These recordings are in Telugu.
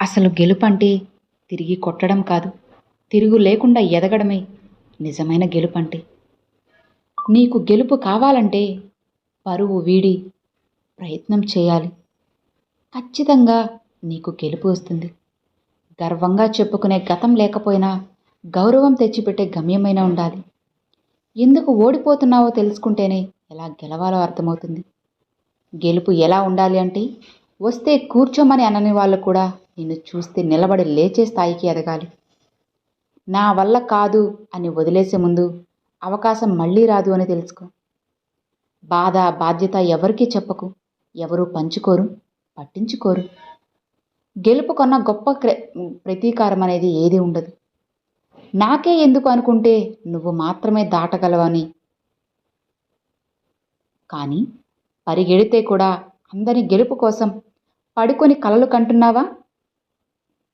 అసలు గెలుపంటే తిరిగి కొట్టడం కాదు. తిరుగు లేకుండా ఎదగడమే నిజమైన గెలుపంటే. నీకు గెలుపు కావాలంటే పరువు వీడి ప్రయత్నం చేయాలి. ఖచ్చితంగా నీకు గెలుపు వస్తుంది. గర్వంగా చెప్పుకునే గతం లేకపోయినా గౌరవం తెచ్చిపెట్టే గమ్యమైన ఉండాలి. ఎందుకు ఓడిపోతున్నావో తెలుసుకుంటేనే ఎలా గెలవాలో అర్థమవుతుంది. గెలుపు ఎలా ఉండాలి అంటే వస్తే కూర్చోమని అనని వాళ్ళు కూడా నిన్ను చూస్తే నిలబడి లేచే స్థాయికి ఎదగాలి. నా వల్ల కాదు అని వదిలేసే ముందు అవకాశం మళ్ళీ రాదు అని తెలుసుకో. బాధ బాధ్యత ఎవరికీ చెప్పకు. ఎవరు పంచుకోరు పట్టించుకోరు. గెలుపు కన్నా గొప్ప క్ర ప్రతీకారం అనేది ఏది ఉండదు. నాకే ఎందుకు అనుకుంటే నువ్వు మాత్రమే దాటగలవని. కానీ పరిగెడితే కూడా అందరి గెలుపు కోసం పడుకొని కలలు కంటున్నావా?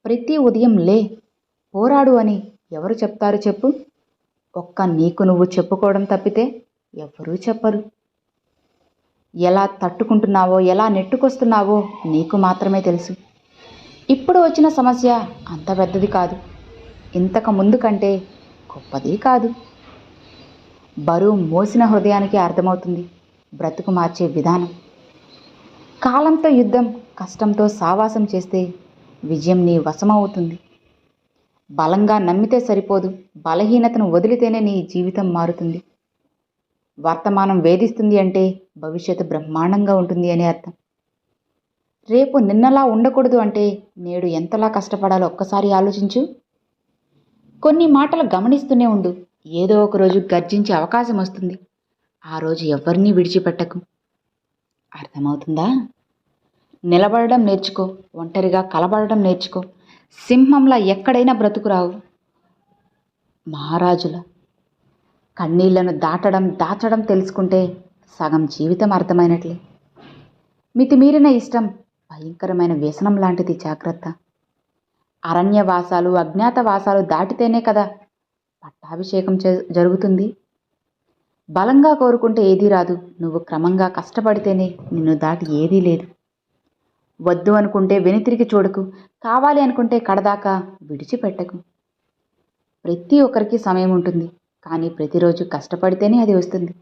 ప్రతి ఉదయం లే పోరాడు అని ఎవరు చెప్తారు చెప్పు. ఒక్క నీకు నువ్వు చెప్పుకోవడం తప్పితే ఎవరూ చెప్పరు. ఎలా తట్టుకుంటున్నావో ఎలా నెట్టుకొస్తున్నావో నీకు మాత్రమే తెలుసు. ఇప్పుడు వచ్చిన సమస్య అంత పెద్దది కాదు. ఇంతకు ముందు కంటే గొప్పది కాదు. బరువు మోసిన హృదయానికి అర్థమవుతుంది బ్రతుకు మార్చే విధానం. కాలంతో యుద్ధం కష్టంతో సావాసం చేస్తే విజయం నీ వశమవుతుంది. బలంగా నమ్మితే సరిపోదు బలహీనతను వదిలితేనే నీ జీవితం మారుతుంది. వర్తమానం వేధిస్తుంది అంటే భవిష్యత్తు బ్రహ్మాండంగా ఉంటుంది అని అర్థం. రేపు నిన్నలా ఉండకూడదు అంటే నేడు ఎంతలా కష్టపడాలో ఒక్కసారి ఆలోచించు. కొన్ని మాటలు గమనిస్తూనే ఉండు ఏదో ఒక రోజు గర్జించే అవకాశం వస్తుంది. ఆ రోజు ఎవరినీ విడిచిపెట్టకు. అర్థమవుతుందా? నిలబడడం నేర్చుకో ఒంటరిగా కలబడడం నేర్చుకో. సింహంలా ఎక్కడైనా బ్రతుకురావు. మహారాజుల కన్నీళ్ళను దాటడం దాచడం తెలుసుకుంటే సగం జీవితం అర్థమైనట్లే. మితిమీరిన ఇష్టం భయంకరమైన వ్యసనం లాంటిది జాగ్రత్త. అరణ్యవాసాలు అజ్ఞాతవాసాలు దాటితేనే కదా పట్టాభిషేకం జరుగుతుంది. బలంగా కోరుకుంటే ఏదీ రాదు. నువ్వు క్రమంగా కష్టపడితేనే నిన్ను దాటి ఏదీ లేదు. వద్దు అనుకుంటే వెనుతిరిగి చూడకు. కావాలి అనుకుంటే కడదాకా విడిచిపెట్టకు. ప్రతి ఒక్కరికి సమయం ఉంటుంది. కానీ ప్రతిరోజు కష్టపడితేనే అది వస్తుంది.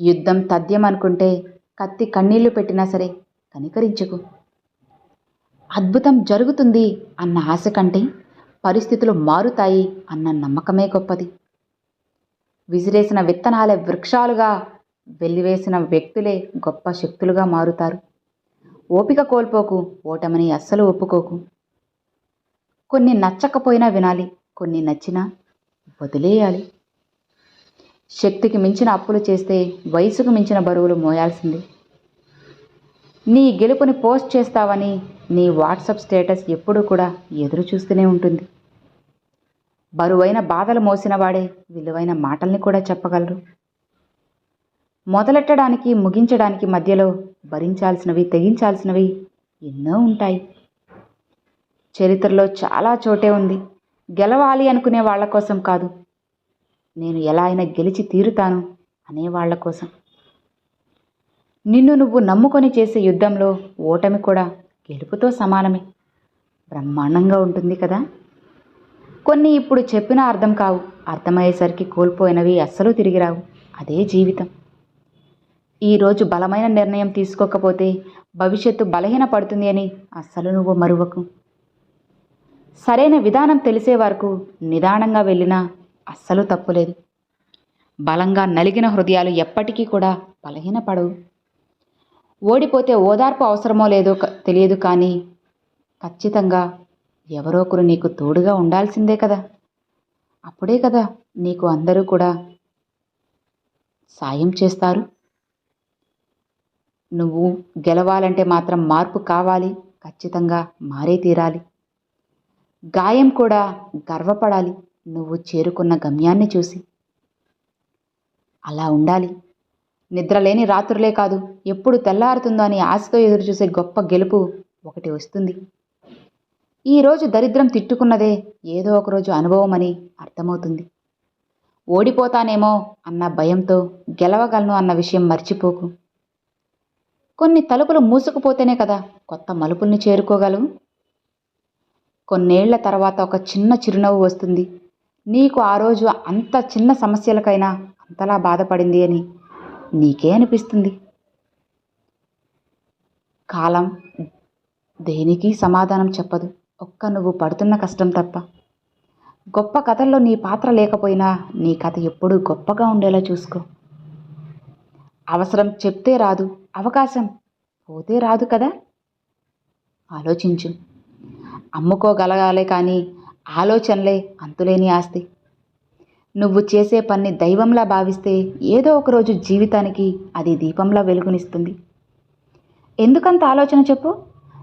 యుద్ధం తథ్యం అనుకుంటే కత్తి కన్నీళ్ళు పెట్టినా సరే కనికరించకు. అద్భుతం జరుగుతుంది అన్న ఆశ కంటే పరిస్థితులు మారుతాయి అన్న నమ్మకమే గొప్పది. విసిరేసిన విత్తనాలే వృక్షాలుగా వెల్లివేసిన వ్యక్తులే గొప్ప శక్తులుగా మారుతారు. ఓపిక కోల్పోకు ఓటమని అస్సలు ఒప్పుకోకు. కొన్ని నచ్చకపోయినా వినాలి కొన్ని నచ్చినా వదిలేయాలి. శక్తికి మించిన అప్పులు చేస్తే వయసుకు మించిన బరువులు మోయాల్సింది. నీ గెలుపుని పోస్ట్ చేస్తావని నీ వాట్సాప్ స్టేటస్ ఎప్పుడూ కూడా ఎదురు చూస్తూనే ఉంటుంది. బరువైన బాధలు మోసినవాడే విలువైన మాటల్ని కూడా చెప్పగలరు. మొదలెట్టడానికి ముగించడానికి మధ్యలో భరించాల్సినవి తెగించాల్సినవి ఎన్నో ఉంటాయి. చరిత్రలో చాలా చోటే ఉంది. గెలవాలి అనుకునే వాళ్ళ కోసం కాదు. నేను ఎలా అయినా గెలిచి తీరుతాను అనే వాళ్ళ కోసం. నిన్ను నువ్వు నమ్ముకొని చేసే యుద్ధంలో ఓటమి కూడా గెలుపుతో సమానమే. బ్రహ్మాండంగా ఉంటుంది కదా? కొన్ని ఇప్పుడు చెప్పినా అర్థం కావు. అర్థమయ్యేసరికి కోల్పోయినవి అస్సలు తిరిగి రావు. అదే జీవితం. ఈరోజు బలమైన నిర్ణయం తీసుకోకపోతే భవిష్యత్తు బలహీన పడుతుంది అని అస్సలు నువ్వు మరువకు. సరైన విధానం తెలిసే వరకు నిదానంగా వెళ్ళినా అస్సలు తప్పులేదు. బలంగా నలిగిన హృదయాలు ఎప్పటికీ కూడా బలహీనపడవు ఓడిపోతే ఓదార్పు అవసరమో లేదో క- తెలియదు కానీ ఖచ్చితంగా ఎవరో ఒకరు నీకు తోడుగా ఉండాల్సిందే కదా. అప్పుడే కదా నీకు అందరూ కూడా సాయం చేస్తారు. నువ్వు గెలవాలంటే మాత్రం మార్పు కావాలి ఖచ్చితంగా మారే తీరాలి. గాయం కూడా గర్వపడాలి నువ్వు చేరుకున్న గమ్యాన్ని చూసి. అలా ఉండాలి. నిద్రలేని రాత్రులే కాదు ఎప్పుడు తెల్లారుతుందో అని ఆశతో ఎదురుచూసే గొప్ప గెలుపు ఒకటి వస్తుంది. ఈరోజు దరిద్రం తిట్టుకున్నదే ఏదో ఒకరోజు అనుభవం అని అర్థమవుతుంది. ఓడిపోతానేమో అన్న భయంతో గెలవగలను అన్న విషయం మర్చిపోకు. కొన్ని తలుపులు మూసుకుపోతేనే కదా కొత్త మలుపుల్ని చేరుకోగలవు కొన్నేళ్ళ తర్వాత ఒక చిన్న చిరునవ్వు వస్తుంది. నీకు ఆ రోజు అంత చిన్న సమస్యలకైనా అంతలా బాధపడింది అని నీకే అనిపిస్తుంది. కాలం దేనికి సమాధానం చెప్పదు. ఒక్క నువ్వు పడుతున్న కష్టం తప్ప. గొప్ప కథల్లో నీ పాత్ర లేకపోయినా నీ కథ ఎప్పుడూ గొప్పగా ఉండేలా చూసుకో. అవసరం చెప్తే రాదు. అవకాశం పోతే రాదు కదా? ఆలోచించు. అమ్ముకోగలగాలే కానీ ఆలోచనలే అంతులేని ఆస్తి. నువ్వు చేసే పని దైవంలా భావిస్తే ఏదో ఒకరోజు జీవితానికి అది దీపంలా వెలుగునిస్తుంది. ఎందుకంత ఆలోచన చెప్పు?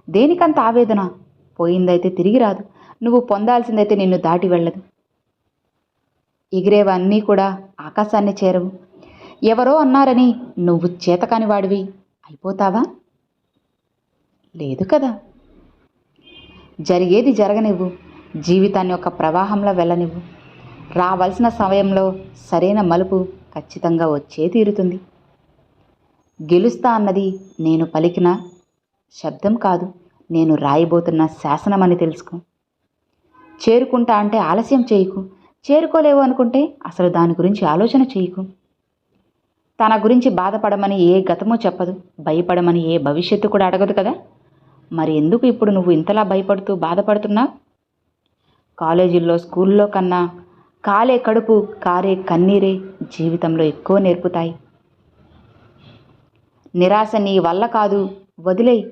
దేనికంత ఆవేదన? పోయిందైతే తిరిగి రాదు. నువ్వు పొందాల్సిందైతే నిన్ను దాటి వెళ్ళదు. ఎగిరేవన్నీ కూడా ఆకాశాన్ని చేరవు. ఎవరో అన్నారని నువ్వు చేతకాని వాడివి అయిపోతావా? లేదు కదా. జరిగేది జరగనివ్వు. జీవితాన్ని ఒక ప్రవాహంలో వెళ్ళనివ్వు. రావాల్సిన సమయంలో సరైన మలుపు ఖచ్చితంగా వచ్చే తీరుతుంది. గెలుస్తా అన్నది నేను పలికిన శబ్దం కాదు. నేను రాయబోతున్న అని తెలుసుకో. చేరుకుంటా అంటే ఆలస్యం చేయకు. చేరుకోలేవు అనుకుంటే అసలు దాని గురించి ఆలోచన చేయకు. తన గురించి బాధపడమని ఏ గతమో చెప్పదు భయపడమని ఏ భవిష్యత్తు కూడా అడగదు కదా? మరి ఎందుకు ఇప్పుడు నువ్వు ఇంతలా భయపడుతూ బాధపడుతున్నావు? కాలేజీల్లో స్కూల్లో కన్నా కాలే కడుపు కారే కన్నీరే జీవితంలో ఎక్కువ నేర్పుతాయి. నిరాశ నీ వల్ల కాదు వదిలేయ్.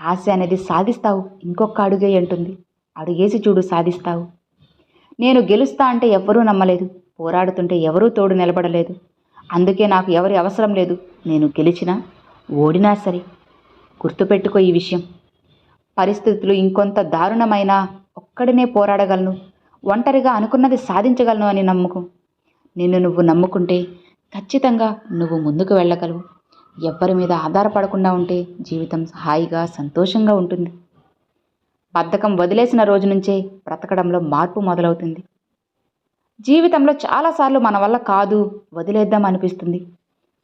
ఆశ అనేది సాధిస్తావు ఇంకొక అడుగే అంటుంది. అడుగేసి చూడు సాధిస్తావు. నేను గెలుస్తా అంటే ఎవ్వరూ నమ్మలేదు పోరాడుతుంటే ఎవరూ తోడు నిలబడలేదు. అందుకే నాకు ఎవరి అవసరం లేదు. నేను గెలిచినా ఓడినా సరే. గుర్తుపెట్టుకో ఈ విషయం. పరిస్థితులు ఇంకొంత దారుణమైన ఒక్కడినే పోరాడగలను. ఒంటరిగా అనుకున్నది సాధించగలను అని నమ్ముకు. నిన్ను నువ్వు నమ్ముకుంటే ఖచ్చితంగా నువ్వు ముందుకు వెళ్ళగలవు. ఎవ్వరి మీద ఆధారపడకుండా ఉంటే జీవితం హాయిగా సంతోషంగా ఉంటుంది. బద్ధకం వదిలేసిన రోజు నుంచే బ్రతకడంలో మార్పు మొదలవుతుంది. జీవితంలో చాలాసార్లు మన వల్ల కాదు వదిలేద్దాం అనిపిస్తుంది.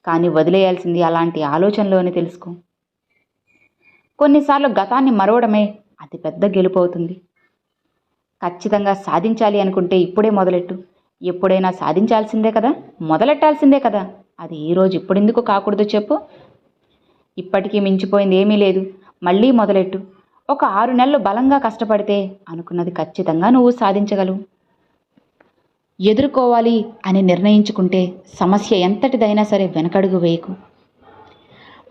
కానీ వదిలేయాల్సింది అలాంటి ఆలోచనలోనే తెలుసుకో. కొన్నిసార్లు గతాన్ని మరవడమే అతిపెద్ద గెలుపు అవుతుంది. ఖచ్చితంగా సాధించాలి అనుకుంటే ఇప్పుడే మొదలెట్టు. ఎప్పుడైనా సాధించాల్సిందే కదా మొదలెట్టాల్సిందే కదా. అది ఈరోజు ఇప్పుడెందుకు కాకూడదు చెప్పు. ఇప్పటికీ మించిపోయింది ఏమీ లేదు. మళ్ళీ మొదలెట్టు. ఒక ఆరు నెలలు బలంగా కష్టపడితే అనుకున్నది ఖచ్చితంగా నువ్వు సాధించగలవు. ఎదుర్కోవాలి అని నిర్ణయించుకుంటే సమస్య ఎంతటిదైనా సరే వెనకడుగు వేయకు.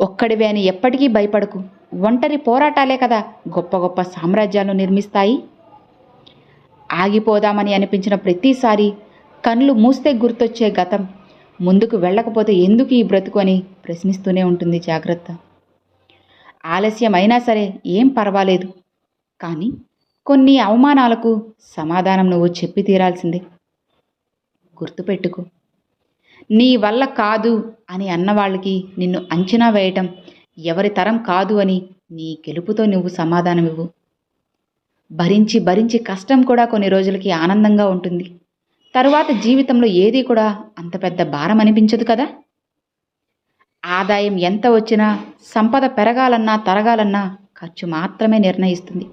ఒక్కడివే అని ఎప్పటికీ భయపడకు. ఒంటరి పోరాటాలే కదా గొప్ప గొప్ప సామ్రాజ్యాలు నిర్మిస్తాయి. ఆగిపోదామని అనిపించిన ప్రతిసారి కళ్ళు మూస్తే గుర్తొచ్చే గతం. ముందుకు వెళ్ళకపోతే ఎందుకు ఈ బ్రతుకు అని ప్రశ్నిస్తూనే ఉంటుంది జాగ్రత్త. ఆలస్యం అయినా సరే ఏం పర్వాలేదు. కానీ కొన్ని అవమానాలకు సమాధానం నువ్వు చెప్పి తీరాల్సిందే. గుర్తుపెట్టుకో. నీ వల్ల కాదు అని అన్నవాళ్ళకి నిన్ను అంచనా వేయటం ఎవరి తరం కాదు అని నీ గెలుపుతో నువ్వు సమాధానం ఇవ్వు భరించి భరించి కష్టం కూడా కొన్ని రోజులకి ఆనందంగా ఉంటుంది. తరువాత జీవితంలో ఏది కూడా అంత పెద్ద భారం అనిపించదు కదా? ఆదాయం ఎంత వచ్చినా సంపద పెరగాలన్నా తరగాలన్నా ఖర్చు మాత్రమే నిర్ణయిస్తుంది.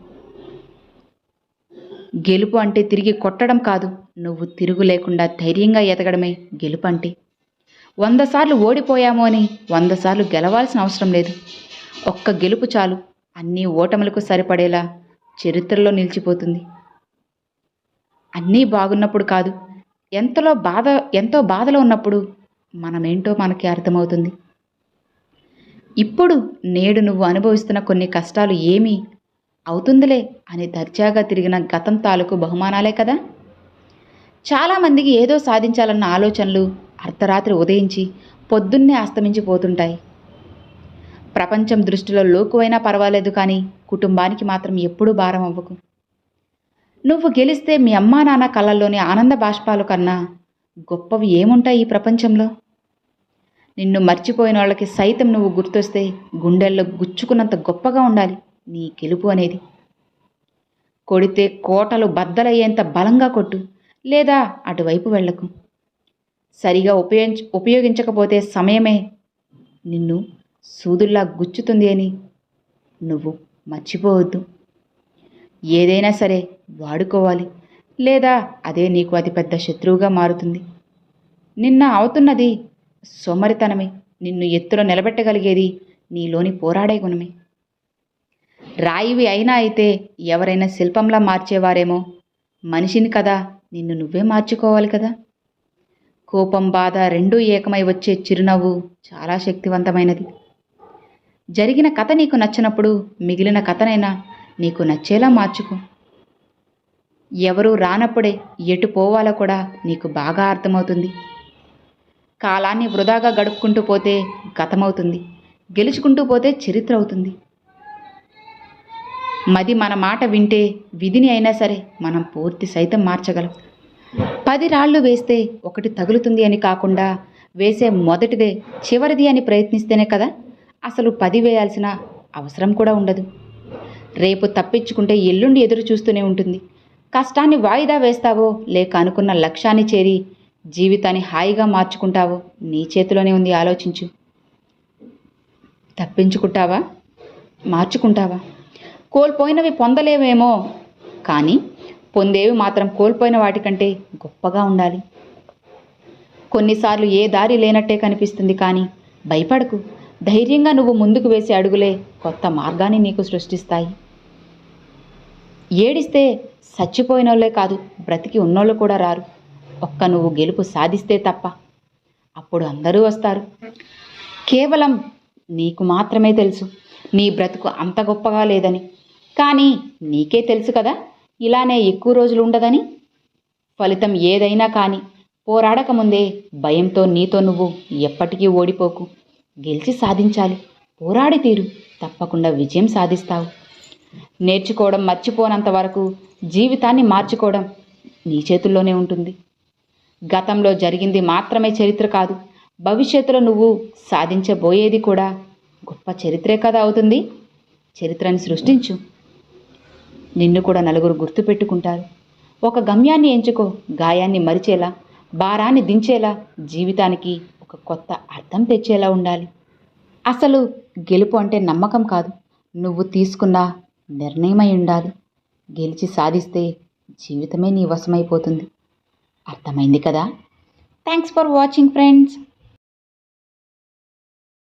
గెలుపు అంటే తిరిగి కొట్టడం కాదు. నువ్వు తిరుగు లేకుండా ధైర్యంగా ఎదగడమే గెలుపంటే. వంద సార్లు ఓడిపోయాము అని వంద సార్లు గెలవాల్సిన అవసరం లేదు. ఒక్క గెలుపు చాలు అన్నీ ఓటములకు సరిపడేలా చరిత్రలో నిలిచిపోతుంది. అన్నీ బాగున్నప్పుడు కాదు ఎంతలో బాధ ఎంతో బాధలో ఉన్నప్పుడు మనమేంటో మనకి అర్థమవుతుంది. ఇప్పుడు నేడు నువ్వు అనుభవిస్తున్న కొన్ని కష్టాలు ఏమీ అవుతుందిలే అని దర్జాగా తిరిగిన గతం తాలూకు బహుమానాలే కదా? చాలామందికి ఏదో సాధించాలన్న ఆలోచనలు అర్ధరాత్రి ఉదయించి పొద్దున్నే అస్తమించిపోతుంటాయి. ప్రపంచం దృష్టిలో లోకువైనా పర్వాలేదు కానీ కుటుంబానికి మాత్రం ఎప్పుడూ భారం అవ్వకు. నువ్వు గెలిస్తే మీ అమ్మా నాన్న కళ్ళల్లోని ఆనంద బాష్పాలు కన్నా గొప్పవి ఏముంటాయి ఈ ప్రపంచంలో? నిన్ను మర్చిపోయిన వాళ్ళకి సైతం నువ్వు గుర్తొస్తే గుండెల్లో గుచ్చుకున్నంత గొప్పగా ఉండాలి నీ గెలుపు అనేది. కొడితే కోటలు బద్దలయ్యేంత బలంగా కొట్టు. లేదా అటువైపు వెళ్ళకు. సరిగా ఉపయోగించ ఉపయోగించకపోతే సమయమే. నిన్ను సూదుల్లా గుచ్చుతుంది అని నువ్వు మర్చిపోవద్దు. ఏదైనా సరే వాడుకోవాలి. లేదా అదే నీకు అతిపెద్ద శత్రువుగా మారుతుంది. నిన్న అవుతున్నది సోమరితనమే. నిన్ను ఎత్తులో నిలబెట్టగలిగేది నీలోని పోరాడే గుణమే. రాయివి అయినా అయితే ఎవరైనా శిల్పంలా మార్చేవారేమో. మనిషిని కదా నిన్ను నువ్వే మార్చుకోవాలి కదా. కోపం బాధ రెండూ ఏకమై వచ్చే చిరునవ్వు చాలా శక్తివంతమైనది. జరిగిన కథ నీకు నచ్చినప్పుడు మిగిలిన కథనైనా నీకు నచ్చేలా మార్చుకో. ఎవరూ రానప్పుడే ఎటు పోవాలో కూడా నీకు బాగా అర్థమవుతుంది. కాలాన్ని వృధాగా గడుపుకుంటూ పోతే గతమవుతుంది. గెలుచుకుంటూ పోతే చరిత్ర అవుతుంది. మది మన మాట వింటే విధిని అయినా సరే మనం పూర్తి సైతం మార్చగలం. పది రాళ్ళు వేస్తే ఒకటి తగులుతుంది అని కాకుండా వేసే మొదటిదే చివరిది అని ప్రయత్నిస్తేనే కదా అసలు పది వేయాల్సిన అవసరం కూడా ఉండదు. రేపు తప్పించుకుంటే ఎల్లుండి ఎదురు చూస్తూనే ఉంటుంది. కష్టాన్ని వాయిదా వేస్తావో లేక అనుకున్న లక్ష్యాన్ని చేరి జీవితాన్ని హాయిగా మార్చుకుంటావో నీ చేతిలోనే ఉంది ఆలోచించు. తప్పించుకుంటావా? మార్చుకుంటావా? కోల్పోయినవి పొందలేవేమో కానీ పొందేవి మాత్రం కోల్పోయిన వాటికంటే గొప్పగా ఉండాలి. కొన్నిసార్లు ఏ దారి లేనట్టే కనిపిస్తుంది కానీ భయపడకు. ధైర్యంగా నువ్వు ముందుకు వేసే అడుగులే కొత్త మార్గాన్ని నీకు సృష్టిస్తాయి. ఏడిస్తే చచ్చిపోయినోళ్ళే కాదు బ్రతికి ఉన్నోళ్ళు కూడా రారు. ఒక్క నువ్వు గెలుపు సాధిస్తే తప్ప అప్పుడు అందరూ వస్తారు. కేవలం నీకు మాత్రమే తెలుసు నీ బ్రతుకు అంత గొప్పగా లేదని. కానీ నీకే తెలుసు కదా ఇలానే ఎక్కువ రోజులు ఉండదని. ఫలితం ఏదైనా కానీ పోరాడకముందే భయంతో నీతో నువ్వు ఎప్పటికీ ఓడిపోకు. గెలిచి సాధించాలి. పోరాడి తీరు. తప్పకుండా విజయం సాధిస్తావు. నేర్చుకోవడం మర్చిపోనంత వరకు జీవితాన్ని మార్చుకోవడం నీ చేతుల్లోనే ఉంటుంది. గతంలో జరిగింది మాత్రమే చరిత్ర కాదు భవిష్యత్తులో నువ్వు సాధించబోయేది కూడా గొప్ప చరిత్రే కదా అవుతుంది. చరిత్రని సృష్టించు. నిన్ను కూడా నలుగురు గుర్తుపెట్టుకుంటారు. ఒక గమ్యాన్ని ఎంచుకో గాయాన్ని మరిచేలా భారాన్ని దించేలా జీవితానికి ఒక కొత్త అర్థం తెచ్చేలా ఉండాలి. అసలు గెలుపు అంటే నమ్మకం కాదు. నువ్వు తీసుకున్న నిర్ణయమై ఉండాలి. గెలిచి సాధిస్తే జీవితమే నీ వశమైపోతుంది. అర్థమైంది కదా? Thanks for watching friends